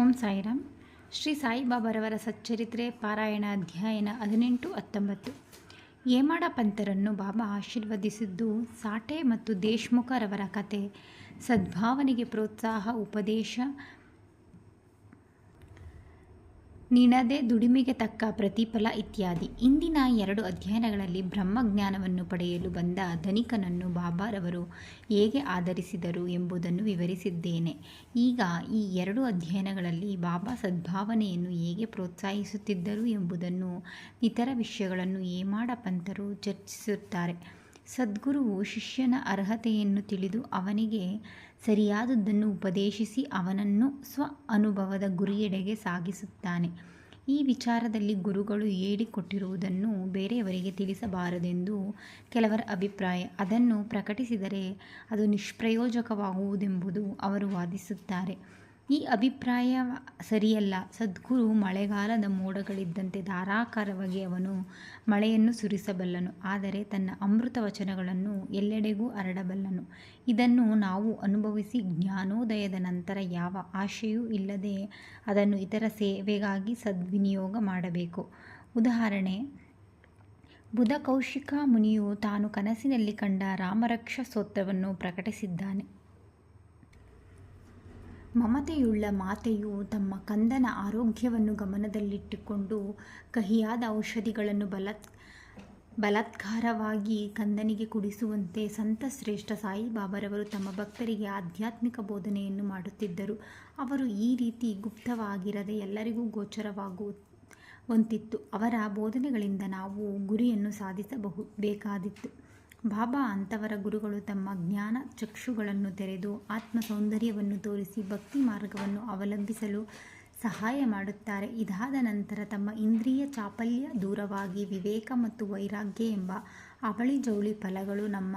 ಓಂ ಸಾಯಿರಾಮ್. ಶ್ರೀ ಸಾಯಿಬಾಬಾರವರ ಸಚ್ಚರಿತ್ರೆ ಪಾರಾಯಣ ಅಧ್ಯಯನ ಹದಿನೆಂಟು ಹತ್ತೊಂಬತ್ತು. ಹೇಮಾಡ ಪಂಥರನ್ನು ಬಾಬಾ ಆಶೀರ್ವದಿಸಿದ್ದು ಸಾಟೆ ಮತ್ತು ದೇಶ್ಮುಖರವರ ಕತೆ. ಸದ್ಭಾವನೆಗೆ ಪ್ರೋತ್ಸಾಹ, ಉಪದೇಶ ನಿನದೆ ದುಡಿಮೆಗೆ ತಕ್ಕ ಪ್ರತಿಫಲ ಇತ್ಯಾದಿ. ಇಂದಿನ ಎರಡು ಅಧ್ಯಯನಗಳಲ್ಲಿ ಬ್ರಹ್ಮಜ್ಞಾನವನ್ನು ಪಡೆಯಲು ಬಂದ ಧನಿಕನನ್ನು ಬಾಬಾರವರು ಹೇಗೆ ಆಧರಿಸಿದರು ಎಂಬುದನ್ನು ವಿವರಿಸಿದ್ದೇನೆ. ಈಗ ಈ ಎರಡು ಅಧ್ಯಯನಗಳಲ್ಲಿ ಬಾಬಾ ಸದ್ಭಾವನೆಯನ್ನು ಹೇಗೆ ಪ್ರೋತ್ಸಾಹಿಸುತ್ತಿದ್ದರು ಎಂಬುದನ್ನು ಇತರ ವಿಷಯಗಳನ್ನು ಹೇಮಾಡ ಪಂತರು ಚರ್ಚಿಸುತ್ತಾರೆ. ಸದ್ಗುರುವು ಶಿಷ್ಯನ ಅರ್ಹತೆಯನ್ನು ತಿಳಿದು ಅವನಿಗೆ ಸರಿಯಾದದ್ದನ್ನು ಉಪದೇಶಿಸಿ ಅವನನ್ನು ಸ್ವ ಅನುಭವದ ಗುರಿಯೆಡೆಗೆ ಸಾಗಿಸುತ್ತಾನೆ. ಈ ವಿಚಾರದಲ್ಲಿ ಗುರುಗಳು ಹೇಳಿಕೊಟ್ಟಿರುವುದನ್ನು ಬೇರೆಯವರಿಗೆ ತಿಳಿಸಬಾರದೆಂದು ಕೆಲವರ ಅಭಿಪ್ರಾಯ. ಅದನ್ನು ಪ್ರಕಟಿಸಿದರೆ ಅದು ನಿಷ್ಪ್ರಯೋಜಕವಾಗುವುದೆಂಬುದು ಅವರು ವಾದಿಸುತ್ತಾರೆ. ಈ ಅಭಿಪ್ರಾಯ ಸರಿಯಲ್ಲ. ಸದ್ಗುರು ಮಳೆಗಾಲದ ಮೋಡಗಳಿದ್ದಂತೆ ಧಾರಾಕಾರವಾಗಿ ಅವನು ಮಳೆಯನ್ನು ಸುರಿಸಬಲ್ಲನು. ಆದರೆ ತನ್ನ ಅಮೃತ ವಚನಗಳನ್ನು ಎಲ್ಲೆಡೆಗೂ ಹರಡಬಲ್ಲನು. ಇದನ್ನು ನಾವು ಅನುಭವಿಸಿ ಜ್ಞಾನೋದಯದ ನಂತರ ಯಾವ ಆಶೆಯೂ ಇಲ್ಲದೆ ಅದನ್ನು ಇತರ ಸೇವೆಗಾಗಿ ಸದ್ವಿನಿಯೋಗ ಮಾಡಬೇಕು. ಉದಾಹರಣೆ ಬುಧ ಕೌಶಿಕ ಮುನಿಯು ತಾನು ಕನಸಿನಲ್ಲಿ ಕಂಡ ರಾಮರಕ್ಷ ಸ್ತೋತ್ರವನ್ನು ಪ್ರಕಟಿಸಿದ್ದಾನೆ. ಮಮತೆಯುಳ್ಳ ಮಾತೆಯು ತಮ್ಮ ಕಂದನ ಆರೋಗ್ಯವನ್ನು ಗಮನದಲ್ಲಿಟ್ಟುಕೊಂಡು ಕಹಿಯಾದ ಔಷಧಿಗಳನ್ನು ಬಲತ್ ಬಲತ್ಕಾರವಾಗಿ ಕಂದನಿಗೆ ಕುಡಿಸುವಂತೆ ಸಂತ ಶ್ರೇಷ್ಠ ಸಾಯಿಬಾಬರವರು ತಮ್ಮ ಭಕ್ತರಿಗೆ ಆಧ್ಯಾತ್ಮಿಕ ಬೋಧನೆಯನ್ನು ಮಾಡುತ್ತಿದ್ದರು. ಅವರು ಈ ರೀತಿ ಗುಪ್ತವಾಗಿರದೆ ಎಲ್ಲರಿಗೂ ಗೋಚರವಾಗುವಂತಿತ್ತು. ಅವರ ಬೋಧನೆಗಳಿಂದ ನಾವು ಗುರಿಯನ್ನು ಸಾಧಿಸಬಹು, ಬೇಕಾದಿತ್ತು. ಬಾಬಾ ಅಂತವರ ಗುರುಗಳು ತಮ್ಮ ಜ್ಞಾನ ಚಕ್ಷುಗಳನ್ನು ತೆರೆದು ಆತ್ಮ ಸೌಂದರ್ಯವನ್ನು ತೋರಿಸಿ ಭಕ್ತಿ ಮಾರ್ಗವನ್ನು ಅವಲಂಬಿಸಲು ಸಹಾಯ ಮಾಡುತ್ತಾರೆ. ಇದಾದ ನಂತರ ತಮ್ಮ ಇಂದ್ರಿಯ ಚಾಪಲ್ಯ ದೂರವಾಗಿ ವಿವೇಕ ಮತ್ತು ವೈರಾಗ್ಯ ಎಂಬ ಅವಳಿ ಜವಳಿ ಫಲಗಳು ನಮ್ಮ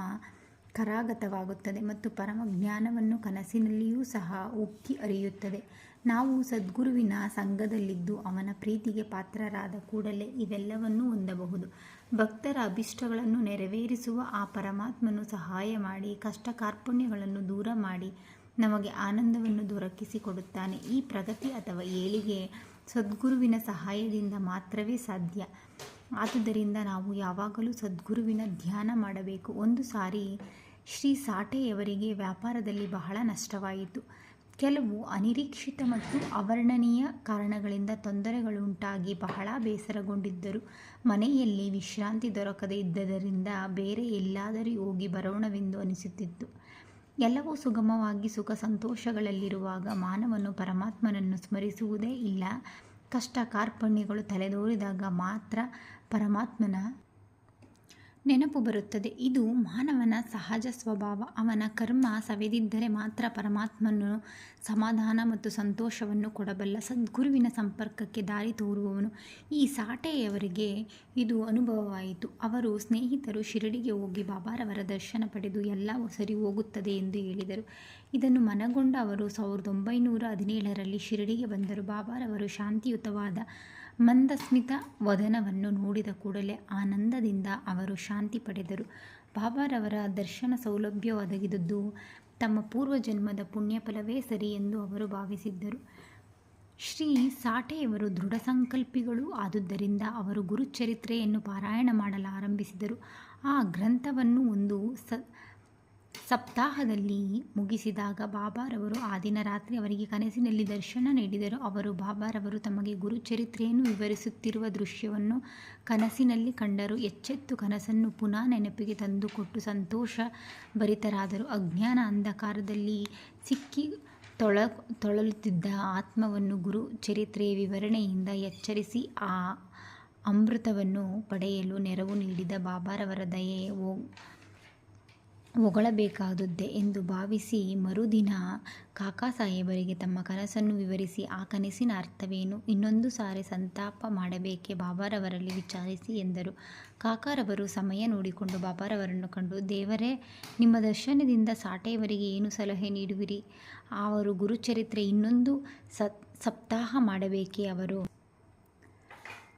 ಕರಾಗತವಾಗುತ್ತದೆ ಮತ್ತು ಪರಮ ಜ್ಞಾನವನ್ನು ಕನಸಿನಲ್ಲಿಯೂ ಸಹ ಉಕ್ಕಿ ಹರಿಯುತ್ತದೆ ನಾವು ಸದ್ಗುರುವಿನ ಸಂಘದಲ್ಲಿದ್ದು ಅವನ ಪ್ರೀತಿಗೆ ಪಾತ್ರರಾದ ಕೂಡಲೇ ಇವೆಲ್ಲವನ್ನೂ ಹೊಂದಬಹುದು. ಭಕ್ತರ ಅಭಿಷ್ಟಗಳನ್ನು ನೆರವೇರಿಸುವ ಆ ಪರಮಾತ್ಮನು ಸಹಾಯ ಮಾಡಿ ಕಷ್ಟ ಕಾರ್ಪಣ್ಯಗಳನ್ನು ದೂರ ಮಾಡಿ ನಮಗೆ ಆನಂದವನ್ನು ದೊರಕಿಸಿಕೊಡುತ್ತಾನೆ. ಈ ಪ್ರಗತಿ ಅಥವಾ ಏಳಿಗೆ ಸದ್ಗುರುವಿನ ಸಹಾಯದಿಂದ ಮಾತ್ರವೇ ಸಾಧ್ಯ. ಆದುದರಿಂದ ನಾವು ಯಾವಾಗಲೂ ಸದ್ಗುರುವಿನ ಧ್ಯಾನ ಮಾಡಬೇಕು. ಒಂದು ಸಾರಿ ಶ್ರೀ ಸಾಟೆಯವರಿಗೆ ವ್ಯಾಪಾರದಲ್ಲಿ ಬಹಳ ನಷ್ಟವಾಯಿತು. ಕೆಲವು ಅನಿರೀಕ್ಷಿತ ಮತ್ತು ಅವರ್ಣನೀಯ ಕಾರಣಗಳಿಂದ ತೊಂದರೆಗಳುಂಟಾಗಿ ಬಹಳ ಬೇಸರಗೊಂಡಿದ್ದರು. ಮನೆಯಲ್ಲಿ ವಿಶ್ರಾಂತಿ ದೊರಕದೇ ಇದ್ದದರಿಂದ ಬೇರೆ ಎಲ್ಲಾದರೂ ಹೋಗಿ ಬರೋಣವೆಂದು ಅನಿಸುತ್ತಿತ್ತು. ಎಲ್ಲವೂ ಸುಗಮವಾಗಿ ಸುಖ ಸಂತೋಷಗಳಲ್ಲಿರುವಾಗ ಮಾನವನು ಪರಮಾತ್ಮನನ್ನು ಸ್ಮರಿಸುವುದೇ ಇಲ್ಲ. ಕಷ್ಟ ಕಾರ್ಪಣ್ಯಗಳು ತಲೆದೋರಿದಾಗ ಮಾತ್ರ ಪರಮಾತ್ಮನ ನೆನಪು ಬರುತ್ತದೆ. ಇದು ಮಾನವನ ಸಹಜ ಸ್ವಭಾವ. ಅವನ ಕರ್ಮ ಸವೆದಿದ್ದರೆ ಮಾತ್ರ ಪರಮಾತ್ಮನು ಸಮಾಧಾನ ಮತ್ತು ಸಂತೋಷವನ್ನು ಕೊಡಬಲ್ಲ ಸದ್ಗುರುವಿನ ಸಂಪರ್ಕಕ್ಕೆ ದಾರಿ ತೋರುವವನು. ಈ ಸಾಟೆಯವರಿಗೆ ಇದು ಅನುಭವವಾಯಿತು. ಅವರು ಸ್ನೇಹಿತರು ಶಿರಡಿಗೆ ಹೋಗಿ ಬಾಬಾರವರ ದರ್ಶನ ಪಡೆದು ಎಲ್ಲ ಸರಿ ಹೋಗುತ್ತದೆ ಎಂದು ಹೇಳಿದರು. ಇದನ್ನು ಮನಗೊಂಡ ಅವರು ಸಾವಿರದ ಒಂಬೈನೂರ ಹದಿನೇಳರಲ್ಲಿ ಶಿರಡಿಗೆ ಬಂದರು. ಬಾಬಾರವರು ಶಾಂತಿಯುತವಾದ ಮಂದಸ್ಮಿತ ವದನವನ್ನು ನೋಡಿದ ಕೂಡಲೇ ಆನಂದದಿಂದ ಅವರು ಶಾಂತಿ ಪಡೆದರು. ಬಾಬಾರವರ ದರ್ಶನ ಸೌಲಭ್ಯ ಒದಗಿದದ್ದು ತಮ್ಮ ಪೂರ್ವಜನ್ಮದ ಪುಣ್ಯಫಲವೇ ಸರಿ ಎಂದು ಅವರು ಭಾವಿಸಿದ್ದರು. ಶ್ರೀ ಸಾಠೆಯವರು ದೃಢ ಸಂಕಲ್ಪಿಗಳು ಆದುದರಿಂದ ಅವರು ಗುರುಚರಿತ್ರೆಯನ್ನು ಪಾರಾಯಣ ಮಾಡಲಾರಂಭಿಸಿದರು. ಆ ಗ್ರಂಥವನ್ನು ಒಂದು ಸ ಸಪ್ತಾಹದಲ್ಲಿ ಮುಗಿಸಿದಾಗ ಬಾಬಾರವರು ಆ ದಿನ ರಾತ್ರಿ ಅವರಿಗೆ ಕನಸಿನಲ್ಲಿ ದರ್ಶನ ನೀಡಿದರು. ಅವರು ಬಾಬಾರವರು ತಮಗೆ ಗುರುಚರಿತ್ರೆಯನ್ನು ವಿವರಿಸುತ್ತಿರುವ ದೃಶ್ಯವನ್ನು ಕನಸಿನಲ್ಲಿ ಕಂಡರು. ಎಚ್ಚೆತ್ತು ಕನಸನ್ನು ಪುನಃ ನೆನಪಿಗೆ ತಂದುಕೊಟ್ಟು ಸಂತೋಷ ಭರಿತರಾದರು. ಅಜ್ಞಾನ ಅಂಧಕಾರದಲ್ಲಿ ಸಿಕ್ಕಿ ತೊಳ, ತೊಳಲುತ್ತಿದ್ದ ಆತ್ಮವನ್ನು ಗುರು ಚರಿತ್ರೆಯ ವಿವರಣೆಯಿಂದ ಎಚ್ಚರಿಸಿ ಆ ಅಮೃತವನ್ನು ಪಡೆಯಲು ನೆರವು ನೀಡಿದ ಬಾಬಾರವರ ದಯೆ ಹೊಗಳಬೇಕಾದುದೇ ಎಂದು ಭಾವಿಸಿ ಮರುದಿನ ಕಾಕಾ ಸಾಹೇಬರಿಗೆ ತಮ್ಮ ಕನಸನ್ನು ವಿವರಿಸಿ ಆ ಕನಸಿನ ಅರ್ಥವೇನು? ಇನ್ನೊಂದು ಸಾರಿ ಸಂತಾಪ ಮಾಡಬೇಕೆ ಬಾಬಾರವರಲ್ಲಿ ವಿಚಾರಿಸಿ ಎಂದರು. ಕಾಕಾರವರು ಸಮಯ ನೋಡಿಕೊಂಡು ಬಾಬಾರವರನ್ನು ಕಂಡು, ದೇವರೇ, ನಿಮ್ಮ ದರ್ಶನದಿಂದ ಸಾಟೆಯವರಿಗೆ ಏನು ಸಲಹೆ ನೀಡುವಿರಿ? ಅವರು ಗುರುಚರಿತ್ರೆ ಇನ್ನೊಂದು ಸಪ್ತಾಹ ಮಾಡಬೇಕೆ ಅವರು?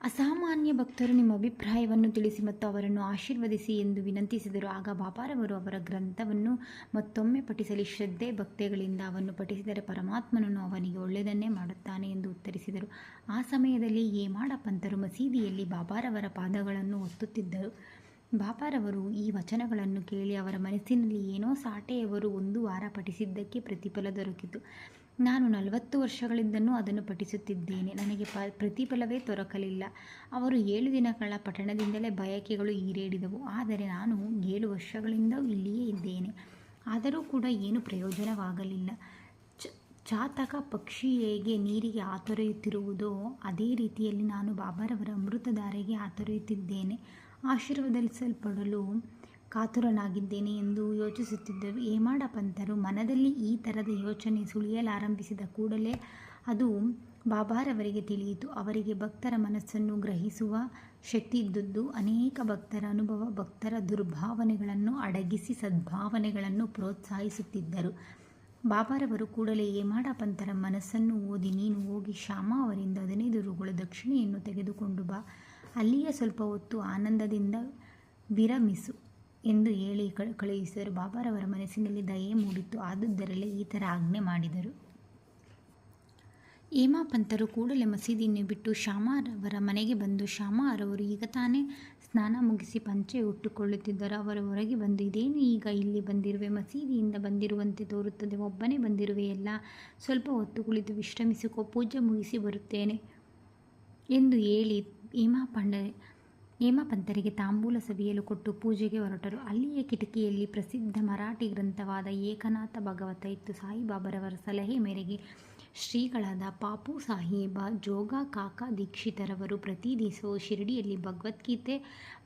ಅಸಾಮಾನ್ಯ ಭಕ್ತರು ನಿಮ್ಮ ಅಭಿಪ್ರಾಯವನ್ನು ತಿಳಿಸಿ ಮತ್ತು ಅವರನ್ನು ಆಶೀರ್ವದಿಸಿ ಎಂದು ವಿನಂತಿಸಿದರು. ಆಗ ಬಾಬಾರವರು ಅವರ ಗ್ರಂಥವನ್ನು ಮತ್ತೊಮ್ಮೆ ಪಠಿಸಲಿ. ಶ್ರದ್ಧೆ ಭಕ್ತಿಗಳಿಂದ ಅವನ್ನು ಪಠಿಸಿದರೆ ಪರಮಾತ್ಮನನ್ನು ಅವನಿಗೆ ಒಳ್ಳೆಯದನ್ನೇ ಮಾಡುತ್ತಾನೆ ಎಂದು ಉತ್ತರಿಸಿದರು. ಆ ಸಮಯದಲ್ಲಿ ಏಮಾಡ ಪಂತರು ಮಸೀದಿಯಲ್ಲಿ ಬಾಬಾರವರ ಪಾದಗಳನ್ನು ಒತ್ತುತ್ತಿದ್ದರು. ಬಾಬಾರವರು ಈ ವಚನಗಳನ್ನು ಕೇಳಿ ಅವರ ಮನಸ್ಸಿನಲ್ಲಿ ಏನೋ ಸಾಟೆಯವರು ಒಂದು ವಾರ ಪಠಿಸಿದ್ದಕ್ಕೆ ಪ್ರತಿಫಲ ದೊರಕಿತು. ನಾನು ನಲವತ್ತು ವರ್ಷಗಳಿಂದನೂ ಅದನ್ನು ಪಠಿಸುತ್ತಿದ್ದೇನೆ. ನನಗೆ ಪ, ಪ್ರತಿಫಲವೇ ದೊರಕಲಿಲ್ಲ. ಅವರು ಏಳು ದಿನಗಳ ಪಠಣದಿಂದಲೇ ಬಯಕೆಗಳು ಈಡೇರಿದವು. ಆದರೆ ನಾನು ಏಳು ವರ್ಷಗಳಿಂದ ಇಲ್ಲಿಯೇ ಇದ್ದೇನೆ. ಆದರೂ ಕೂಡ ಏನು ಪ್ರಯೋಜನವಾಗಲಿಲ್ಲ. ಚ, ಚಾತಕ ಪಕ್ಷಿ ಹೇಗೆ ನೀರಿಗೆ ಆತೊರೆಯುತ್ತಿರುವುದೋ ಅದೇ ರೀತಿಯಲ್ಲಿ ನಾನು ಬಾಬಾರವರ ಅಮೃತಧಾರೆಗೆ ಆತೊರೆಯುತ್ತಿದ್ದೇನೆ ಆಶೀರ್ವದಿಸಲ್ಪಡಲು ಕಾತುರನಾಗಿದ್ದೇನೆ ಎಂದು ಯೋಚಿಸುತ್ತಿದ್ದರು. ಹೇಮಾಡ ಮನದಲ್ಲಿ ಈ ಥರದ ಯೋಚನೆ ಸುಳಿಯಲಾರಂಭಿಸಿದ ಕೂಡಲೇ ಅದು ಬಾಬಾರವರಿಗೆ ತಿಳಿಯಿತು. ಅವರಿಗೆ ಭಕ್ತರ ಮನಸ್ಸನ್ನು ಗ್ರಹಿಸುವ ಶಕ್ತಿ ಇದ್ದದ್ದು ಅನೇಕ ಭಕ್ತರ ಅನುಭವ, ಭಕ್ತರ ದುರ್ಭಾವನೆಗಳನ್ನು ಅಡಗಿಸಿ ಸದ್ಭಾವನೆಗಳನ್ನು ಪ್ರೋತ್ಸಾಹಿಸುತ್ತಿದ್ದರು. ಬಾಬಾರವರು ಕೂಡಲೇ ಏಮಾಡ ಪಂತರ ಮನಸ್ಸನ್ನು ಓದಿ, ನೀನು ಹೋಗಿ ಶ್ಯಾಮ ಅವರಿಂದ ಹದಿನೈದು ರುಗಳ ದಕ್ಷಿಣೆಯನ್ನು ತೆಗೆದುಕೊಂಡು ಬಾ. ಅಲ್ಲಿಯೇ ಸ್ವಲ್ಪ ಹೊತ್ತು ಆನಂದದಿಂದ ವಿರಮಿಸು. ಎಂದು ಹೇಳಿ ಕಳುಹಿಸಿದರು. ಬಾಬಾರವರ ಮನಸ್ಸಿನಲ್ಲಿ ದಯೆ ಮೂಡಿತ್ತು. ಆದುದರಲ್ಲೇ ಈ ಥರ ಆಜ್ಞೆ ಮಾಡಿದರು. ಹೇಮಾ ಪಂತರು ಕೂಡಲೇ ಮಸೀದಿಯನ್ನು ಬಿಟ್ಟು ಶ್ಯಾಮಾರವರ ಮನೆಗೆ ಬಂದು ಶ್ಯಾಮಾರವರು ಈಗ ತಾನೇ ಸ್ನಾನ ಮುಗಿಸಿ ಪಂಚೆ ಉಟ್ಟುಕೊಳ್ಳುತ್ತಿದ್ದರು. ಅವರು ಹೊರಗೆ ಬಂದು, ಇದೇನು ಈಗ ಇಲ್ಲಿ ಬಂದಿರುವೆ? ಮಸೀದಿಯಿಂದ ಬಂದಿರುವಂತೆ ತೋರುತ್ತದೆ. ಒಬ್ಬನೇ ಬಂದಿರುವೆ ಎಲ್ಲ ಸ್ವಲ್ಪ ಹೊತ್ತು ಕುಳಿತು ವಿಶ್ರಮಿಸಿಕೊ, ಪೂಜೆ ಮುಗಿಸಿ ಬರುತ್ತೇನೆ ಎಂದು ಹೇಳಿ ಹೇಮಾ ಪಂಡ ಹೇಮಾ ಪಂತರಿಗೆ ತಾಂಬೂಲ ಸವಿಯಲು ಕೊಟ್ಟು ಪೂಜೆಗೆ ಹೊರಟರು. ಅಲ್ಲಿಯ ಕಿಟಕಿಯಲ್ಲಿ ಪ್ರಸಿದ್ಧ ಮರಾಠಿ ಗ್ರಂಥವಾದ ಏಕನಾಥ ಭಗವತ ಇತ್ತು. ಸಾಯಿಬಾಬರವರ ಸಲಹೆ ಮೇರೆಗೆ ಶ್ರೀಗಳಾದ ಪಾಪು ಸಾಹೇಬ, ಜೋಗ ಕಾಕಾ ದೀಕ್ಷಿತರವರು ಪ್ರತಿ ದಿವಸವೂ ಶಿರಡಿಯಲ್ಲಿ ಭಗವದ್ಗೀತೆ,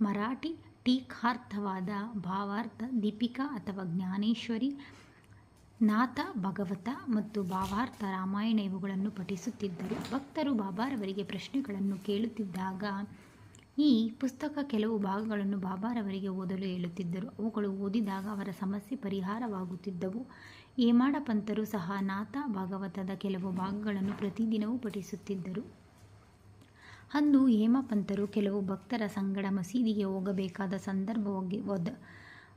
ಮರಾಠಿ ಟೀಕಾರ್ಥವಾದ ಭಾವಾರ್ಥ, ದೀಪಿಕಾ ಅಥವಾ ಜ್ಞಾನೇಶ್ವರಿ, ನಾಥ ಭಗವತ ಮತ್ತು ಭಾವಾರ್ಥ ರಾಮಾಯಣ ಇವುಗಳನ್ನು ಪಠಿಸುತ್ತಿದ್ದರು. ಭಕ್ತರು ಬಾಬಾರವರಿಗೆ ಪ್ರಶ್ನೆಗಳನ್ನು ಕೇಳುತ್ತಿದ್ದಾಗ ಈ ಪುಸ್ತಕ ಕೆಲವು ಭಾಗಗಳನ್ನು ಬಾಬಾರವರಿಗೆ ಓದಲು ಹೇಳುತ್ತಿದ್ದರು. ಅವುಗಳು ಓದಿದಾಗ ಅವರ ಸಮಸ್ಯೆ ಪರಿಹಾರವಾಗುತ್ತಿದ್ದವು. ಹೇಮಾಡ ಸಹ ನಾಥ ಭಾಗವತದ ಕೆಲವು ಭಾಗಗಳನ್ನು ಪ್ರತಿದಿನವೂ ಪಠಿಸುತ್ತಿದ್ದರು. ಅಂದು ಹೇಮಪಂಥರು ಕೆಲವು ಭಕ್ತರ ಸಂಗಡ ಮಸೀದಿಗೆ ಹೋಗಬೇಕಾದ ಸಂದರ್ಭವಾಗಿ ಒದ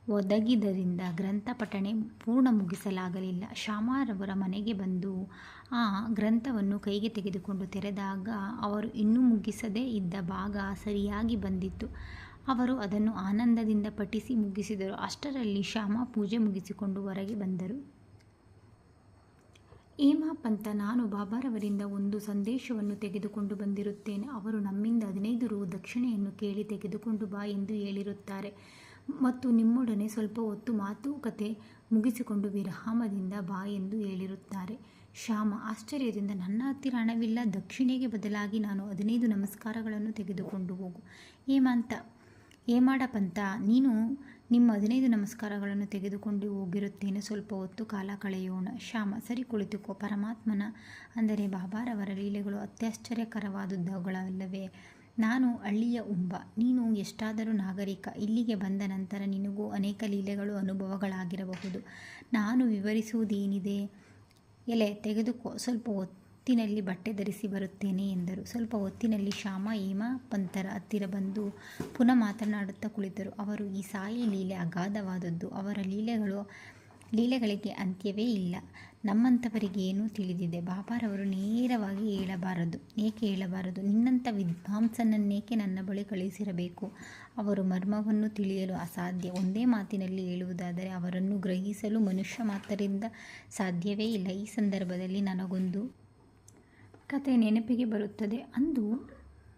ಒದಗಿದ್ದರಿಂದ ಗ್ರಂಥ ಪಠಣೆ ಪೂರ್ಣ ಮುಗಿಸಲಾಗಲಿಲ್ಲ. ಶ್ಯಾಮಾರವರ ಮನೆಗೆ ಬಂದು ಆ ಗ್ರಂಥವನ್ನು ಕೈಗೆ ತೆಗೆದುಕೊಂಡು ತೆರೆದಾಗ ಅವರು ಇನ್ನೂ ಮುಗಿಸದೇ ಇದ್ದ ಭಾಗ ಸರಿಯಾಗಿ ಬಂದಿತ್ತು. ಅವರು ಅದನ್ನು ಆನಂದದಿಂದ ಪಠಿಸಿ ಮುಗಿಸಿದರು. ಅಷ್ಟರಲ್ಲಿ ಶ್ಯಾಮ ಪೂಜೆ ಮುಗಿಸಿಕೊಂಡು ಹೊರಗೆ ಬಂದರು. ಹೇಮಾ ಪಂತ, ನಾನು ಬಾಬಾರವರಿಂದ ಒಂದು ಸಂದೇಶವನ್ನು ತೆಗೆದುಕೊಂಡು ಬಂದಿರುತ್ತೇನೆ. ಅವರು ನಮ್ಮಿಂದ ಹದಿನೈದು ರು ದಕ್ಷಿಣೆಯನ್ನು ಕೇಳಿ ತೆಗೆದುಕೊಂಡು ಬಾ ಎಂದು ಹೇಳಿರುತ್ತಾರೆ. ಮತ್ತು ನಿಮ್ಮೊಡನೆ ಸ್ವಲ್ಪ ಹೊತ್ತು ಮಾತುಕತೆ ಮುಗಿಸಿಕೊಂಡು ವಿರಾಮದಿಂದ ಬಾ ಎಂದು ಹೇಳಿರುತ್ತಾರೆ. ಶ್ಯಾಮ, ಆಶ್ಚರ್ಯದಿಂದ, ನನ್ನ ಹತ್ತಿರ ಹಣವಿಲ್ಲ. ದಕ್ಷಿಣೆಗೆ ಬದಲಾಗಿ ನಾನು ಹದಿನೈದು ನಮಸ್ಕಾರಗಳನ್ನು ತೆಗೆದುಕೊಂಡು ಹೋಗು. ಹೇಮಂತ, ಹೇಮಾಡಪಂತ, ನೀನು ನಿಮ್ಮ ಹದಿನೈದು ನಮಸ್ಕಾರಗಳನ್ನು ತೆಗೆದುಕೊಂಡು ಹೋಗಿರುತ್ತೇನೆ. ಸ್ವಲ್ಪ ಹೊತ್ತು ಕಾಲ ಕಳೆಯೋಣ. ಶ್ಯಾಮ, ಸರಿ, ಕುಳಿತುಕೋ. ಪರಮಾತ್ಮನ, ಅಂದರೆ ಬಾಬಾರವರ ಲೀಲೆಗಳು ಅತ್ಯಾಶ್ಚರ್ಯಕರವಾದವುಗಳಲ್ಲವೇ ನಾನು ಹಳ್ಳಿಯ ಉಂಬ. ನೀನು ಎಷ್ಟಾದರೂ ನಾಗರಿಕ. ಇಲ್ಲಿಗೆ ಬಂದ ನಂತರ ನಿನಗೂ ಅನೇಕ ಲೀಲೆಗಳು, ಅನುಭವಗಳಾಗಿರಬಹುದು. ನಾನು ವಿವರಿಸುವುದೇನಿದೆ? ಎಲೆ, ತೆಗೆದುಕೋ. ಸ್ವಲ್ಪ ಹೊತ್ತಿನಲ್ಲಿ ಬಟ್ಟೆ ಧರಿಸಿ ಬರುತ್ತೇನೆ ಎಂದರು. ಸ್ವಲ್ಪ ಹೊತ್ತಿನಲ್ಲಿ ಶ್ಯಾಮ, ಹೇಮ ಪಂತರ ಹತ್ತಿರ ಬಂದು ಪುನಃ ಮಾತನಾಡುತ್ತಾ ಕುಳಿತರು. ಅವರು, ಈ ಸಾಯಿ ಲೀಲೆ ಅಗಾಧವಾದದ್ದು. ಅವರ ಲೀಲೆಗಳು ಲೀಲೆಗಳಿಗೆ ಅಂತ್ಯವೇ ಇಲ್ಲ. ನಮ್ಮಂಥವರಿಗೆ ಏನೂ ತಿಳಿದಿದೆ. ಬಾಬಾರವರು ನೇರವಾಗಿ ಹೇಳಬಾರದು. ಏಕೆ ಹೇಳಬಾರದು? ನಿನ್ನಂಥ ವಿದ್ವಾಂಸನನ್ನೇಕೆ ನನ್ನ ಬಳಿ ಕಳುಹಿಸಿರಬೇಕು ಅವರು ಮರ್ಮವನ್ನು ತಿಳಿಯಲು ಅಸಾಧ್ಯ. ಒಂದೇ ಮಾತಿನಲ್ಲಿ ಹೇಳುವುದಾದರೆ ಅವರನ್ನು ಗ್ರಹಿಸಲು ಮನುಷ್ಯ ಮಾತ್ರದಿಂದ ಸಾಧ್ಯವೇ ಇಲ್ಲ. ಈ ಸಂದರ್ಭದಲ್ಲಿ ನನಗೊಂದು ಕತೆ ನೆನಪಿಗೆ ಬರುತ್ತದೆ. ಅಂದು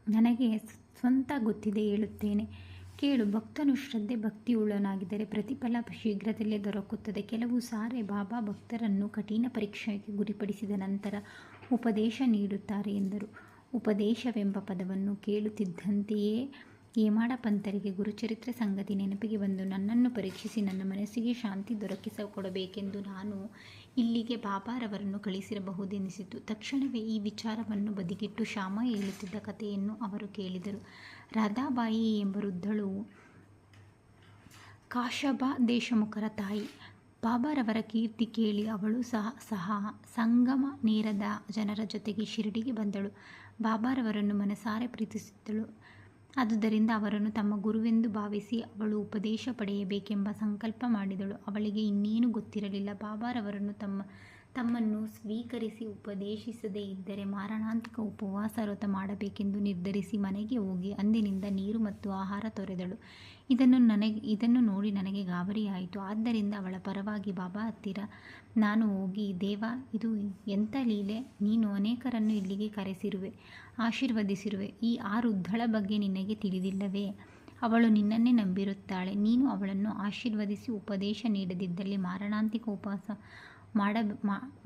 ನನಗೆ ಸ್ವಂತ ಗೊತ್ತಿದೆ ಹೇಳುತ್ತೇನೆ. ಕೇಳು, ಭಕ್ತನು ಶ್ರದ್ಧೆ ಭಕ್ತಿಯುಳ್ಳನಾಗಿದ್ದರೆ ಪ್ರತಿಫಲ ಶೀಘ್ರದಲ್ಲೇ ದೊರಕುತ್ತದೆ. ಕೆಲವು ಸಾರೆ ಬಾಬಾ ಭಕ್ತರನ್ನು ಕಠಿಣ ಪರೀಕ್ಷೆಗೆ ಗುರಿಪಡಿಸಿದ ನಂತರ ಉಪದೇಶ ನೀಡುತ್ತಾರೆ ಎಂದರು. ಉಪದೇಶವೆಂಬ ಪದವನ್ನು ಕೇಳುತ್ತಿದ್ದಂತೆಯೇ ಹೇಮಾಡ ಪಂತರಿಗೆ ಗುರುಚರಿತ್ರೆ ಸಂಗತಿ ನೆನಪಿಗೆ ಬಂದು ನನ್ನನ್ನು ಪರೀಕ್ಷಿಸಿ ನನ್ನ ಮನಸ್ಸಿಗೆ ಶಾಂತಿ ದೊರಕಿಸಿಕೊಡಬೇಕೆಂದು ನಾನು ಇಲ್ಲಿಗೆ ಬಾಬಾರವರನ್ನು ಕಳಿಸಿರಬಹುದೆನಿಸಿತು. ತಕ್ಷಣವೇ ಈ ವಿಚಾರವನ್ನು ಬದಿಗಿಟ್ಟು ಶ್ಯಾಮ ಹೇಳುತ್ತಿದ್ದ ಕಥೆಯನ್ನು ಅವರು ಕೇಳಿದರು. ರಾಧಾಬಾಯಿ ಎಂಬ ವೃದ್ಧಳು ಕಾಶಬಾ ದೇಶಮುಖರ ತಾಯಿ. ಬಾಬಾರವರ ಕೀರ್ತಿ ಕೇಳಿ ಅವಳು ಸಹ ಸಹ ಸಂಗಮ ನೇರದ ಜನರ ಜೊತೆಗೆ ಶಿರಡಿಗೆ ಬಂದಳು. ಬಾಬಾರವರನ್ನು ಮನಸಾರೆ ಪ್ರೀತಿಸಿದ್ದಳು. ಆದುದರಿಂದ ಅವರನ್ನು ತಮ್ಮ ಗುರುವೆಂದು ಭಾವಿಸಿ ಅವಳು ಉಪದೇಶ ಪಡೆಯಬೇಕೆಂಬ ಸಂಕಲ್ಪ ಮಾಡಿದಳು. ಅವಳಿಗೆ ಇನ್ನೇನು ಗೊತ್ತಿರಲಿಲ್ಲ. ಬಾಬಾರವರನ್ನು ತಮ್ಮ, ತಮ್ಮನ್ನು ಸ್ವೀಕರಿಸಿ ಉಪದೇಶಿಸದೇ ಇದ್ದರೆ ಮಾರಣಾಂತಿಕ ಉಪವಾಸ ವ್ರತ ಮಾಡಬೇಕೆಂದು ನಿರ್ಧರಿಸಿ ಮನೆಗೆ ಹೋಗಿ ಅಂದಿನಿಂದ ನೀರು ಮತ್ತು ಆಹಾರ ತೊರೆದಳು. ಇದನ್ನು ನನಗೆ, ಇದನ್ನು ನೋಡಿ ನನಗೆ ಗಾಬರಿಯಾಯಿತು ಆದ್ದರಿಂದ ಅವಳ ಪರವಾಗಿ, ಬಾಬಾ ಹತ್ತಿರ, ನಾನು ಹೋಗಿ, ದೇವ, ಇದು ಎಂಥ ಲೀಲೆ? ನೀನು ಅನೇಕರನ್ನು ಇಲ್ಲಿಗೆ ಕರೆಸಿರುವೆ, ಆಶೀರ್ವದಿಸಿರುವೆ. ಈ ಆ ವೃದ್ಧಳ ಬಗ್ಗೆ ನಿನಗೆ ತಿಳಿದಿಲ್ಲವೇ? ಅವಳು ನಿನ್ನನ್ನೇ ನಂಬಿರುತ್ತಾಳೆ. ನೀನು ಅವಳನ್ನು ಆಶೀರ್ವದಿಸಿ ಉಪದೇಶ ನೀಡದಿದ್ದಲ್ಲಿ ಮಾರಣಾಂತಿಕ ಉಪವಾಸ ಮಾಡ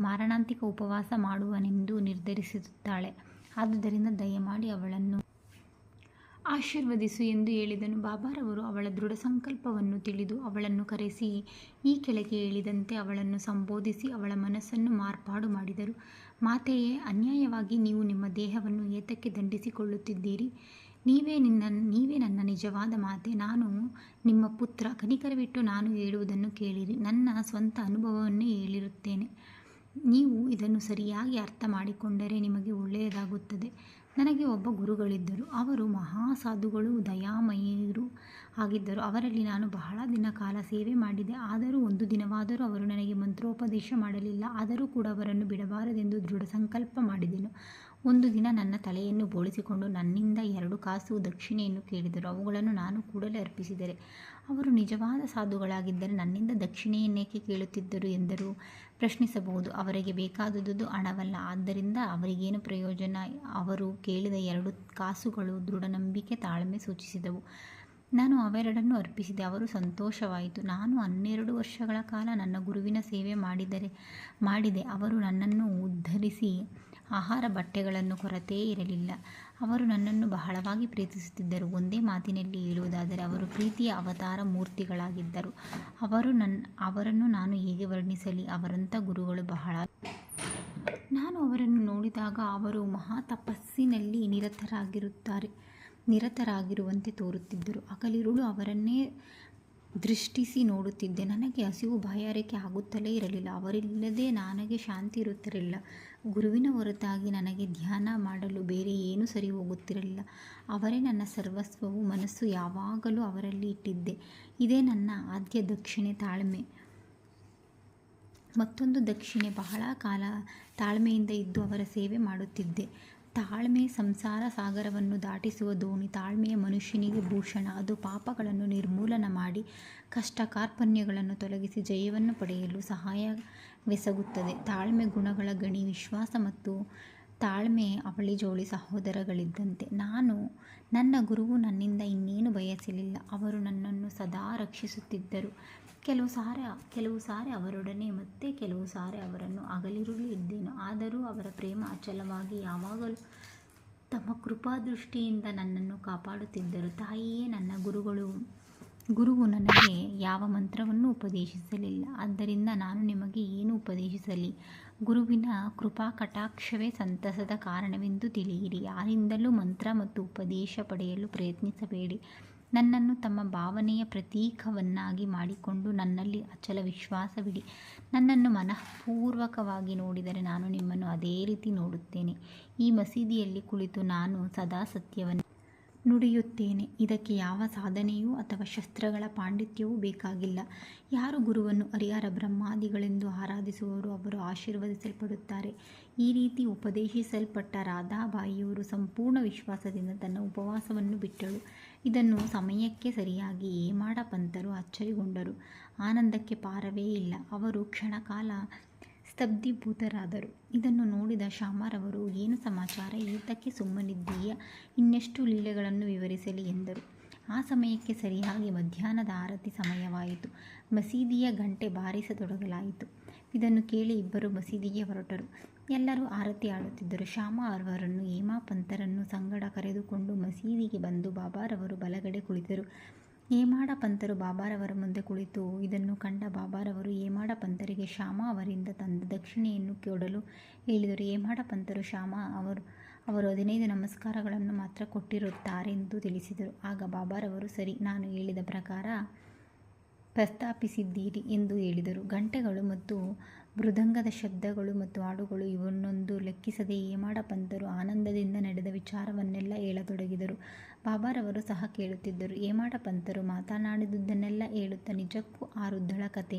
ಮಾರಣಾಂತಿಕ ಉಪವಾಸ ಮಾಡುವನೆಂದು ನಿರ್ಧರಿಸುತ್ತಾಳೆ. ಆದುದರಿಂದ ದಯಮಾಡಿ ಅವಳನ್ನು ಆಶೀರ್ವದಿಸು ಎಂದು ಹೇಳಿದನು. ಬಾಬಾರವರು ಅವಳ ದೃಢ ಸಂಕಲ್ಪವನ್ನು ತಿಳಿದು ಅವಳನ್ನು ಕರೆಸಿ, ಈ ಕೆಳಗೆ ಹೇಳಿದಂತೆ ಅವಳನ್ನು ಸಂಬೋಧಿಸಿ ಅವಳ ಮನಸ್ಸನ್ನು ಮಾರ್ಪಾಡು ಮಾಡಿದರು. ಮಾತೆಯೇ, ಅನ್ಯಾಯವಾಗಿ ನೀವು ನಿಮ್ಮ ದೇಹವನ್ನು ಏತಕ್ಕೆ ದಂಡಿಸಿಕೊಳ್ಳುತ್ತಿದ್ದೀರಿ? ನೀವೇ ನಿನ್ನ, ನೀವೇ ನನ್ನ ನಿಜವಾದ ಮಾತೆ. ನಾನು ನಿಮ್ಮ ಪುತ್ರ. ಕನಿಕರವಿಟ್ಟು ನಾನು ಹೇಳುವುದನ್ನು ಕೇಳಿರಿ. ನನ್ನ ಸ್ವಂತ ಅನುಭವವನ್ನೇ ಹೇಳಿರುತ್ತೇನೆ. ನೀವು ಇದನ್ನು ಸರಿಯಾಗಿ ಅರ್ಥ ಮಾಡಿಕೊಂಡರೆ ನಿಮಗೆ ಒಳ್ಳೆಯದಾಗುತ್ತದೆ. ನನಗೆ ಒಬ್ಬ ಗುರುಗಳಿದ್ದರು. ಅವರು ಮಹಾಸಾಧುಗಳು, ದಯಾಮಯರು ಆಗಿದ್ದರು. ಅವರಲ್ಲಿ ನಾನು ಬಹಳ ದಿನ ಕಾಲ ಸೇವೆ ಮಾಡಿದೆ. ಆದರೂ ಒಂದು ದಿನವಾದರೂ ಅವರು ನನಗೆ ಮಂತ್ರೋಪದೇಶ ಮಾಡಲಿಲ್ಲ. ಆದರೂ ಕೂಡ ಅವರನ್ನು ಬಿಡಬಾರದೆಂದು ದೃಢ ಸಂಕಲ್ಪ ಮಾಡಿದೆನು. ಒಂದು ದಿನ ನನ್ನ ತಲೆಯನ್ನು ಬೋಳಿಸಿಕೊಂಡು ನನ್ನಿಂದ ಎರಡು ಕಾಸು ದಕ್ಷಿಣೆಯನ್ನು ಕೇಳಿದರು. ಅವುಗಳನ್ನು ನಾನು ಕೂಡಲೇ ಅರ್ಪಿಸಿದರೆ ಅವರು ನಿಜವಾದ ಸಾಧುಗಳಾಗಿದ್ದರೆ ನನ್ನಿಂದ ದಕ್ಷಿಣೆಯನ್ನೇಕೆ ಕೇಳುತ್ತಿದ್ದರು ಎಂದರು ಪ್ರಶ್ನಿಸಬಹುದು. ಅವರಿಗೆ ಬೇಕಾದುದು ಹಣವಲ್ಲ. ಆದ್ದರಿಂದ ಅವರಿಗೇನು ಪ್ರಯೋಜನ? ಅವರು ಕೇಳಿದ ಎರಡು ಕಾಸುಗಳು ದೃಢ ನಂಬಿಕೆ ತಾಳ್ಮೆ ಸೂಚಿಸಿದವು. ನಾನು ಅವೆರಡನ್ನು ಅರ್ಪಿಸಿದೆ. ಅವರು ಸಂತೋಷವಾಯಿತು. ನಾನು ಹನ್ನೆರಡು ವರ್ಷಗಳ ಕಾಲ ನನ್ನ ಗುರುವಿನ ಸೇವೆ ಮಾಡಿದರೆ, ಮಾಡಿದೆ. ಅವರು ನನ್ನನ್ನು ಉದ್ಧರಿಸಿ ಆಹಾರ ಬಟ್ಟೆಗಳನ್ನು ಕೊರತೆಯೇ ಇರಲಿಲ್ಲ. ಅವರು ನನ್ನನ್ನು ಬಹಳವಾಗಿ ಪ್ರೀತಿಸುತ್ತಿದ್ದರು. ಒಂದೇ ಮಾತಿನಲ್ಲಿ ಹೇಳುವುದಾದರೆ, ಅವರು ಪ್ರೀತಿಯ ಅವತಾರ ಮೂರ್ತಿಗಳಾಗಿದ್ದರು. ಅವರು ನನ್ನ ಅವರನ್ನು ನಾನು ಹೇಗೆ ವರ್ಣಿಸಲಿ? ಅವರಂಥ ಗುರುಗಳು ಬಹಳ. ನಾನು ಅವರನ್ನು ನೋಡಿದಾಗ ಅವರು ಮಹಾ ತಪಸ್ಸಿನಲ್ಲಿ ನಿರತರಾಗಿರುತ್ತಾರೆ, ನಿರತರಾಗಿರುವಂತೆ ತೋರುತ್ತಿದ್ದರು. ಅಕಲಿರುಳು ಅವರನ್ನೇ ದೃಷ್ಟಿಸಿ ನೋಡುತ್ತಿದ್ದೆ. ನನಗೆ ಹಸಿವು ಬಾಯಾರಿಕೆ ಆಗುತ್ತಲೇ ಇರಲಿಲ್ಲ. ಅವರಿಲ್ಲದೆ ನನಗೆ ಶಾಂತಿ ಇರುತ್ತಿರಲಿಲ್ಲ. ಗುರುವಿನ ಹೊರತಾಗಿ ನನಗೆ ಧ್ಯಾನ ಮಾಡಲು ಬೇರೆ ಏನೂ ಸರಿ ಹೋಗುತ್ತಿರಲಿಲ್ಲ ಅವರೇ ನನ್ನ ಸರ್ವಸ್ವವು. ಮನಸ್ಸು ಯಾವಾಗಲೂ ಅವರಲ್ಲಿ ಇಟ್ಟಿದ್ದೆ. ಇದೇ ನನ್ನ ಆದ್ಯ ದಕ್ಷಿಣೆ ತಾಳ್ಮೆ. ಮತ್ತೊಂದು ದಕ್ಷಿಣೆ ಬಹಳ ಕಾಲ ತಾಳ್ಮೆಯಿಂದ ಇದ್ದು ಅವರ ಸೇವೆ ಮಾಡುತ್ತಿದ್ದೆ. ತಾಳ್ಮೆ ಸಂಸಾರ ಸಾಗರವನ್ನು ದಾಟಿಸುವ ದೋಣಿ, ತಾಳ್ಮೆಯ ಮನುಷ್ಯನಿಗೆ ಭೂಷಣ, ಅದು ಪಾಪಗಳನ್ನು ನಿರ್ಮೂಲನ ಮಾಡಿ ಕಷ್ಟ ಕಾರ್ಪಣ್ಯಗಳನ್ನು ತೊಲಗಿಸಿ ಜಯವನ್ನು ಪಡೆಯಲು ಸಹಾಯವೆಸಗುತ್ತದೆ ತಾಳ್ಮೆ ಗುಣಗಳ ಗಣಿ, ವಿಶ್ವಾಸ ಮತ್ತು ತಾಳ್ಮೆ ಅವಳಿ ಜೋಳಿ ಸಹೋದರಗಳಿದ್ದಂತೆ. ನಾನು, ನನ್ನ ಗುರುವು ನನ್ನಿಂದ ಇನ್ನೇನು ಬಯಸಲಿಲ್ಲ. ಅವರು ನನ್ನನ್ನು ಸದಾ ರಕ್ಷಿಸುತ್ತಿದ್ದರು. ಕೆಲವು ಸಾರಿ ಕೆಲವು ಸಾರಿ ಅವರೊಡನೆ ಮತ್ತೆ ಕೆಲವು ಸಾರಿ ಅವರನ್ನು ಅಗಲಿರುಳು ಇದ್ದೇನು. ಆದರೂ ಅವರ ಪ್ರೇಮ ಅಚಲವಾಗಿ ಯಾವಾಗಲೂ ತಮ್ಮ ಕೃಪಾದೃಷ್ಟಿಯಿಂದ ನನ್ನನ್ನು ಕಾಪಾಡುತ್ತಿದ್ದರು. ತಾಯಿಯೇ ನನ್ನ ಗುರುಗಳು. ಗುರುವು ನನಗೆ ಯಾವ ಮಂತ್ರವನ್ನು ಉಪದೇಶಿಸಲಿಲ್ಲ. ಆದ್ದರಿಂದ ನಾನು ನಿಮಗೆ ಏನು ಉಪದೇಶಿಸಲಿ? ಗುರುವಿನ ಕೃಪಾ ಕಟಾಕ್ಷವೇ ಸಂತಸದ ಕಾರಣವೆಂದು ತಿಳಿಯಿರಿ. ಯಾರಿಂದಲೂ ಮಂತ್ರ ಮತ್ತು ಉಪದೇಶ ಪಡೆಯಲು ಪ್ರಯತ್ನಿಸಬೇಡಿ. ನನ್ನನ್ನು ತಮ್ಮ ಭಾವನೆಯ ಪ್ರತೀಕವನ್ನಾಗಿ ಮಾಡಿಕೊಂಡು ನನ್ನಲ್ಲಿ ಅಚಲ ವಿಶ್ವಾಸವಿಡಿ. ನನ್ನನ್ನು ಮನಃಪೂರ್ವಕವಾಗಿ ನೋಡಿದರೆ ನಾನು ನಿಮ್ಮನ್ನು ಅದೇ ರೀತಿ ನೋಡುತ್ತೇನೆ. ಈ ಮಸೀದಿಯಲ್ಲಿ ಕುಳಿತು ನಾನು ಸದಾ ಸತ್ಯವನ್ನು ನುಡಿಯುತ್ತೇನೆ. ಇದಕ್ಕೆ ಯಾವ ಸಾಧನೆಯೂ ಅಥವಾ ಶಸ್ತ್ರಗಳ ಪಾಂಡಿತ್ಯವೂ ಬೇಕಾಗಿಲ್ಲ. ಯಾರು ಗುರುವನ್ನು ಹರಿಹರ ಬ್ರಹ್ಮಾದಿಗಳೆಂದು ಆರಾಧಿಸುವವರು ಅವರು ಆಶೀರ್ವದಿಸಲ್ಪಡುತ್ತಾರೆ. ಈ ರೀತಿ ಉಪದೇಶಿಸಲ್ಪಟ್ಟ ರಾಧಾಬಾಯಿಯವರು ಸಂಪೂರ್ಣ ವಿಶ್ವಾಸದಿಂದ ತನ್ನ ಉಪವಾಸವನ್ನು ಬಿಟ್ಟಳು. ಇದನ್ನು ಸಮಯಕ್ಕೆ ಸರಿಯಾಗಿ ಏಮಾಡ ಪಂತರು ಅಚ್ಚರಿಗೊಂಡರು. ಆನಂದಕ್ಕೆ ಪಾರವೇ ಇಲ್ಲ. ಅವರು ಕ್ಷಣಕಾಲ ಸ್ತಬ್ಧೀಭೂತರಾದರು. ಇದನ್ನು ನೋಡಿದ ಶಾಮಾರವರು ಏನು ಸಮಾಚಾರ? ಏತಕ್ಕೆ ಸುಮ್ಮನಿದ್ದೀಯ? ಇನ್ನೆಷ್ಟು ಲೀಲೆಗಳನ್ನು ವಿವರಿಸಲಿ ಎಂದರು. ಆ ಸಮಯಕ್ಕೆ ಸರಿಯಾಗಿ ಮಧ್ಯಾಹ್ನದ ಆರತಿ ಸಮಯವಾಯಿತು. ಮಸೀದಿಯ ಗಂಟೆ ಬಾರಿಸತೊಡಗಲಾಯಿತು. ಇದನ್ನು ಕೇಳಿ ಇಬ್ಬರು ಮಸೀದಿಗೆ ಹೊರಟರು. ಎಲ್ಲರೂ ಆರತಿ ಆಡುತ್ತಿದ್ದರು. ಶ್ಯಾಮ ಅವರನ್ನು ಹೇಮಾ ಪಂಥರನ್ನು ಸಂಗಡ ಕರೆದುಕೊಂಡು ಮಸೀದಿಗೆ ಬಂದು ಬಾಬಾರವರು ಬಲಗಡೆ ಕುಳಿತರು. ಹೇಮಾಡ ಪಂತರು ಬಾಬಾರವರ ಮುಂದೆ ಕುಳಿತು ಇದನ್ನು ಕಂಡ ಬಾಬಾರವರು ಹೇಮಾಡ ಪಂತರಿಗೆ ಶ್ಯಾಮ ಅವರಿಂದ ತಂದ ದಕ್ಷಿಣೆಯನ್ನು ಕೊಡಲು ಹೇಳಿದರು. ಹೇಮಾಡ ಪಂತರು ಶ್ಯಾಮ ಅವರು ಅವರು ಹದಿನೈದು ನಮಸ್ಕಾರಗಳನ್ನು ಮಾತ್ರ ಕೊಟ್ಟಿರುತ್ತಾರೆಂದು ತಿಳಿಸಿದರು. ಆಗ ಬಾಬಾರವರು, ಸರಿ, ನಾನು ಹೇಳಿದ ಪ್ರಕಾರ ಪ್ರಸ್ತಾಪಿಸಿದ್ದೀರಿ ಎಂದು ಹೇಳಿದರು. ಗಂಟೆಗಳು ಮತ್ತು ಮೃದಂಗದ ಶಬ್ದಗಳು ಮತ್ತು ಹಾಡುಗಳು ಇವನ್ನೊಂದು ಲೆಕ್ಕಿಸದೆ ಹೇಮಾಡ ಪಂತರು ಆನಂದದಿಂದ ನಡೆದ ವಿಚಾರವನ್ನೆಲ್ಲ ಹೇಳತೊಡಗಿದರು. ಬಾಬಾರವರು ಸಹ ಕೇಳುತ್ತಿದ್ದರು. ಹೇಮಾಡ ಪಂತರು ಮಾತನಾಡಿದುದನ್ನೆಲ್ಲ ಹೇಳುತ್ತಾ ನಿಜಕ್ಕೂ ಆ ವೃದ್ಧಳ ಕಥೆ.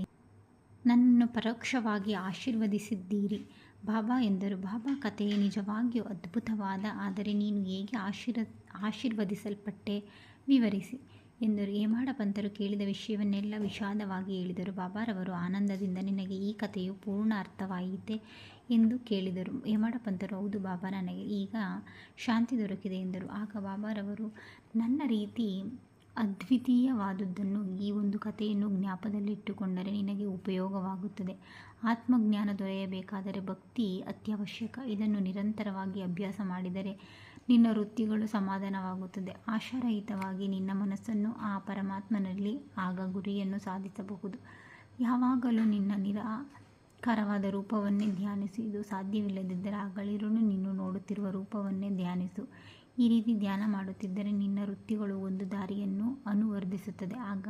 ನನ್ನನ್ನು ಪರೋಕ್ಷವಾಗಿ ಆಶೀರ್ವದಿಸಿದ್ದೀರಿ ಬಾಬಾ ಎಂದರು. ಬಾಬಾ ಕಥೆಯೇ ನಿಜವಾಗಿಯೂ ಅದ್ಭುತವಾದ, ಆದರೆ ನೀನು ಹೇಗೆ ಆಶೀರ್ ಆಶೀರ್ವದಿಸಲ್ಪಟ್ಟೆ? ವಿವರಿಸಿ. ಎಂದರು. ಹೇಮಾಡ ಪಂತರು ಕೇಳಿದ ವಿಷಯವನ್ನೆಲ್ಲ ವಿಷಾದವಾಗಿ ಹೇಳಿದರು. ಬಾಬಾರವರು ಆನಂದದಿಂದ, ನಿನಗೆ ಈ ಕಥೆಯು ಪೂರ್ಣ ಅರ್ಥವಾಯಿತೆ ಎಂದು ಕೇಳಿದರು. ಹೇಮಾಡ ಪಂತರು ಹೌದು ಬಾಬಾ, ನನಗೆ ಈಗ ಶಾಂತಿ ದೊರಕಿದೆ ಎಂದರು. ಆಗ ಬಾಬಾರವರು, ನನ್ನ ರೀತಿ ಅದ್ವಿತೀಯವಾದುದನ್ನು ಈ ಒಂದು ಕಥೆಯನ್ನು ಜ್ಞಾಪದಲ್ಲಿಟ್ಟುಕೊಂಡರೆ ನಿನಗೆ ಉಪಯೋಗವಾಗುತ್ತದೆ. ಆತ್ಮಜ್ಞಾನ ದೊರೆಯಬೇಕಾದರೆ ಭಕ್ತಿ ಅತ್ಯವಶ್ಯಕ. ಇದನ್ನು ನಿರಂತರವಾಗಿ ಅಭ್ಯಾಸ ಮಾಡಿದರೆ ನಿನ್ನ ವೃತ್ತಿಗಳು ಸಮಾಧಾನವಾಗುತ್ತದೆ. ಆಶಾರಹಿತವಾಗಿ ನಿನ್ನ ಮನಸ್ಸನ್ನು ಆ ಪರಮಾತ್ಮನಲ್ಲಿ ಆಗ ಗುರಿಯನ್ನು ಸಾಧಿಸಬಹುದು. ಯಾವಾಗಲೂ ನಿನ್ನ ನಿರಾಕಾರವಾದ ರೂಪವನ್ನೇ ಧ್ಯಾನಿಸು, ಇದು ಸಾಧ್ಯವಿಲ್ಲದಿದ್ದರೆ ಹಗಲಿರುಳು ನೀನು ನೋಡುತ್ತಿರುವ ರೂಪವನ್ನೇ ಧ್ಯಾನಿಸು. ಈ ರೀತಿ ಧ್ಯಾನ ಮಾಡುತ್ತಿದ್ದರೆ ನಿನ್ನ ವೃತ್ತಿಗಳು ಒಂದು ದಾರಿಯನ್ನು ಅನುವರ್ಧಿಸುತ್ತದೆ. ಆಗ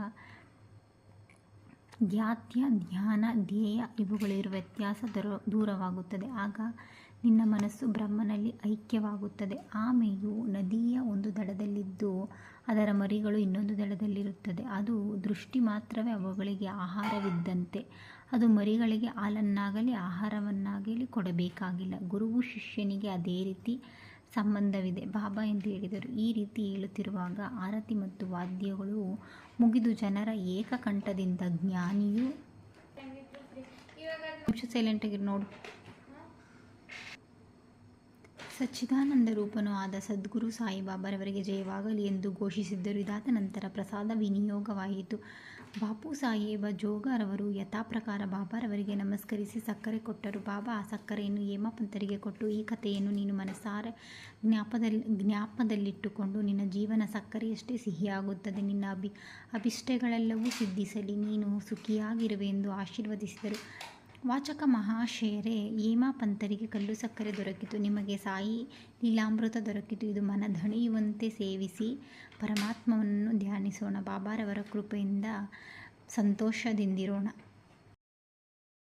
ಧ್ಯಾತ್ಯ, ಧ್ಯಾನ, ಧ್ಯೇಯ ಇವುಗಳಿರುವ ವ್ಯತ್ಯಾಸ ದೂರ, ದೂರವಾಗುತ್ತದೆ. ಆಗ ನಿನ್ನ ಮನಸ್ಸು ಬ್ರಹ್ಮನಲ್ಲಿ ಐಕ್ಯವಾಗುತ್ತದೆ. ಆಮೆಯು ನದಿಯ ಒಂದು ದಡದಲ್ಲಿದ್ದು ಅದರ ಮರಿಗಳು ಇನ್ನೊಂದು ದಡದಲ್ಲಿರುತ್ತದೆ. ಅದು ದೃಷ್ಟಿ ಮಾತ್ರವೇ ಅವುಗಳಿಗೆ ಆಹಾರವಿದ್ದಂತೆ. ಅದು ಮರಿಗಳಿಗೆ ಹಾಲನ್ನಾಗಲಿ ಆಹಾರವನ್ನಾಗಲಿ ಕೊಡಬೇಕಾಗಿಲ್ಲ. ಗುರುವು ಶಿಷ್ಯನಿಗೆ ಅದೇ ರೀತಿ ಸಂಬಂಧವಿದೆ. ಬಾಬಾ ಎಂದು ಹೇಳಿದರು. ಈ ರೀತಿ ಹೇಳುತ್ತಿರುವಾಗ ಆರತಿ ಮತ್ತು ವಾದ್ಯಗಳು ಮುಗಿದು ಜನರ ಏಕಕಂಠದಿಂದ ಜ್ಞಾನಿಯು ಸೈಲೆಂಟ್ ಸೈಲೆಂಟಾಗಿ ನೋಡು. ಸಚ್ಚಿದಾನಂದ ರೂಪನೂ ಆದ ಸದ್ಗುರು ಸಾಯಿಬಾಬಾರವರಿಗೆ ಜಯವಾಗಲಿ ಎಂದು ಘೋಷಿಸಿದ್ದರು. ಇದಾದ ನಂತರ ಪ್ರಸಾದ ವಿನಿಯೋಗವಾಯಿತು. ಬಾಪು ಸಾಹೇಬ ಜೋಗರವರು ಯಥಾಪ್ರಕಾರ ಬಾಬಾರವರಿಗೆ ನಮಸ್ಕರಿಸಿ ಸಕ್ಕರೆ ಕೊಟ್ಟರು. ಬಾಬಾ, ಆ ಸಕ್ಕರೆಯನ್ನು ಹೇಮಪಂತರಿಗೆ ಕೊಟ್ಟು ಈ ಕಥೆಯನ್ನು ನೀನು ಮನಸಾರೆ ಜ್ಞಾಪದಲ್ಲಿ, ಜ್ಞಾಪದಲ್ಲಿಟ್ಟುಕೊಂಡು ನಿನ್ನ ಜೀವನ ಸಕ್ಕರೆಯಷ್ಟೇ ಸಿಹಿಯಾಗುತ್ತದೆ. ನಿನ್ನ ಅಭಿ, ಅಭಿಷ್ಟೆಗಳೆಲ್ಲವೂ ಸಿದ್ಧಿಸಲಿ. ನೀನು ಸುಖಿಯಾಗಿರುವೆ ಎಂದು ಆಶೀರ್ವದಿಸಿದರು. ವಾಚಕ ಮಹಾಶಯರೇ, ಹೇಮಾ ಪಂತರಿಗೆ ಕಲ್ಲು ಸಕ್ಕರೆ ದೊರಕಿತು. ನಿಮಗೆ ಸಾಯಿ ಲೀಲಾಮೃತ ದೊರಕಿತು. ಇದು ಮನ ದಣಿಯುವಂತೆ ಸೇವಿಸಿ ಪರಮಾತ್ಮವನ್ನು ಧ್ಯಾನಿಸೋಣ. ಬಾಬಾರವರ ಕೃಪೆಯಿಂದ ಸಂತೋಷದಿಂದಿರೋಣ.